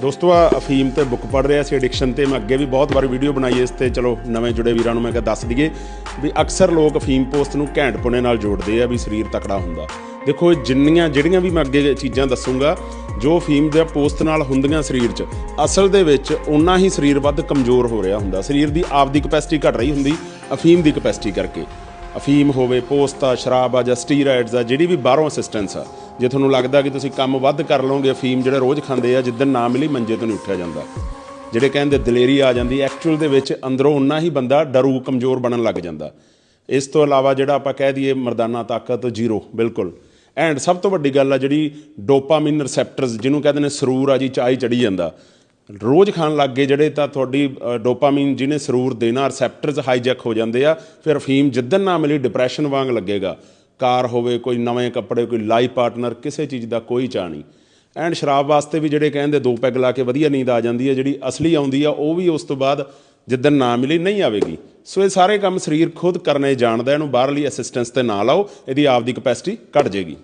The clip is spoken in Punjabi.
ਦੋਸਤੋ, ਆ ਅਫੀਮ ਤੇ ਬੁੱਕ ਪੜ ਰਿਹਾ ਸੀ ਐਡਿਕਸ਼ਨ ਤੇ। ਮੈਂ ਅੱਗੇ ਵੀ ਬਹੁਤ ਵਾਰ ਵੀਡੀਓ ਬਣਾਈ ਇਸ ਤੇ। ਚਲੋ, ਨਵੇਂ ਜੁੜੇ ਵੀਰਾਂ ਨੂੰ ਮੈਂ ਕਿਹਾ ਦੱਸ ਦਈਏ ਵੀ ਅਕਸਰ ਲੋਕ ਅਫੀਮ ਪੋਸਟ ਨੂੰ ਘੈਂਟ ਪੁਣੇ ਨਾਲ ਜੋੜਦੇ ਆ ਵੀ ਸਰੀਰ ਤਕੜਾ ਹੁੰਦਾ। ਦੇਖੋ, ਇਹ ਜਿੰਨੀਆਂ, ਜਿਹੜੀਆਂ ਵੀ ਮੈਂ ਅੱਗੇ ਚੀਜ਼ਾਂ ਦੱਸੂਗਾ, ਜੋ ਅਫੀਮ ਦੇ ਪੋਸਟ ਨਾਲ ਹੁੰਦੀਆਂ ਸਰੀਰ 'ਚ, ਅਸਲ ਦੇ ਵਿੱਚ ਉਨਾ ਹੀ ਸਰੀਰ ਵੱਧ ਕਮਜ਼ੋਰ ਹੋ ਰਿਹਾ ਹੁੰਦਾ। ਸਰੀਰ ਦੀ ਆਪਦੀ ਕਪੈਸਿਟੀ ਘਟ ਰਹੀ ਹੁੰਦੀ, ਅਫੀਮ ਦੀ ਕਪੈਸਿਟੀ ਕਰਕੇ। ਅਫੀਮ ਹੋਵੇ ਪੋਸਟ ਆ ਸ਼ਰਾਬ ਆ ਜਾਂ ਸਟੀਰਾਇਡਸ ਆ, ਜਿਹੜੀ ਵੀ ਬਾਹਰੋਂ ਅਸਿਸਟੈਂਸ ਆ, ਜੇ ਤੁਹਾਨੂੰ ਲੱਗਦਾ ਕਿ ਤੁਸੀਂ ਕੰਮ ਵੱਧ ਕਰ ਲਓਗੇ, ਅਫੀਮ ਜਿਹੜੇ ਰੋਜ਼ ਖਾਂਦੇ ਆ, ਜਿੱਦਣ ਨਾ ਮਿਲੀ ਮੰਜੇ ਤੋਂ ਨਹੀਂ ਉੱਠਿਆ ਜਾਂਦਾ। ਜਿਹੜੇ ਕਹਿੰਦੇ ਦਲੇਰੀ ਆ ਜਾਂਦੀ ਐਕਚੁਅਲ ਦੇ ਵਿੱਚ ਅੰਦਰੋਂ ਉਨਾ ਹੀ ਬੰਦਾ ਡਰੂ, ਕਮਜ਼ੋਰ ਬਣਨ ਲੱਗ ਜਾਂਦਾ। ਇਸ ਤੋਂ ਇਲਾਵਾ ਜਿਹੜਾ ਆਪਾਂ ਕਹਿ ਦਈਏ ਮਰਦਾਨਾ ਤਾਕਤ, ਜ਼ੀਰੋ, ਬਿਲਕੁਲ। ਐਂਡ ਸਭ ਤੋਂ ਵੱਡੀ ਗੱਲ ਆ ਜਿਹੜੀ ਡੋਪਾਮਾਈਨ ਰਿਸੈਪਟਰਸ ਜਿਹਨੂੰ ਕਹਿੰਦੇ ਨੇ ਸਰੂਰ ਆ ਜੀ, ਚਾਹੀ ਚੜੀ ਜਾਂਦਾ। ਰੋਜ਼ ਖਾਣ ਲੱਗ ਗਏ ਜਿਹੜੇ ਤਾਂ ਤੁਹਾਡੀ ਅ, ਡੋਪਾਮਾਈਨ ਜਿਹਨੇ ਸਰੂਰ ਦੇਣਾ ਰਿਸੈਪਟਰਸ ਹਾਈਜੈਕ ਹੋ ਜਾਂਦੇ ਆ ਫਿਰ ਅਫੀਮ ਜਿੱਦਣ ਨਾ ਮਿਲੀ ਡਿਪਰੈਸ਼ਨ ਵਾਂਗ ਲੱਗੇਗਾ। ਕਾਰ ਹੋਵੇ ਕੋਈ ਨਵੇਂ ਕੱਪੜੇ ਕੋਈ ਲਾਈਫ ਪਾਰਟਨਰ ਕਿਸੇ ਚੀਜ਼ ਦਾ ਕੋਈ ਚਾਹ ਨਹੀਂ। ਐਂਡ ਸ਼ਰਾਬ ਵਾਸਤੇ ਵੀ ਜਿਹੜੇ ਕਹਿੰਦੇ ਦੋ ਪੈਗ ਲਾ ਕੇ ਵਧੀਆ ਨੀਂਦ ਆ ਜਾਂਦੀ ਹੈ ਜਿਹੜੀ ਅਸਲੀ ਆਉਂਦੀ ਆ ਉਹ ਵੀ ਉਸ ਤੋਂ ਬਾਅਦ ਜਿੱਦਣ ਨਾ ਮਿਲੀ ਨਹੀਂ ਆਵੇਗੀ। ਸੋ ਇਹ ਸਾਰੇ ਕੰਮ ਸਰੀਰ ਖੁਦ ਕਰਨੇ ਜਾਣਦਾ ਇਹਨੂੰ ਬਾਹਰਲੀ ਅਸਿਸਟੈਂਸ ਤੇ ਨਾ ਲਾਓ ਇਹਦੀ ਆਪਦੀ ਕਪੈਸਿਟੀ ਘਟ ਜਾਏਗੀ।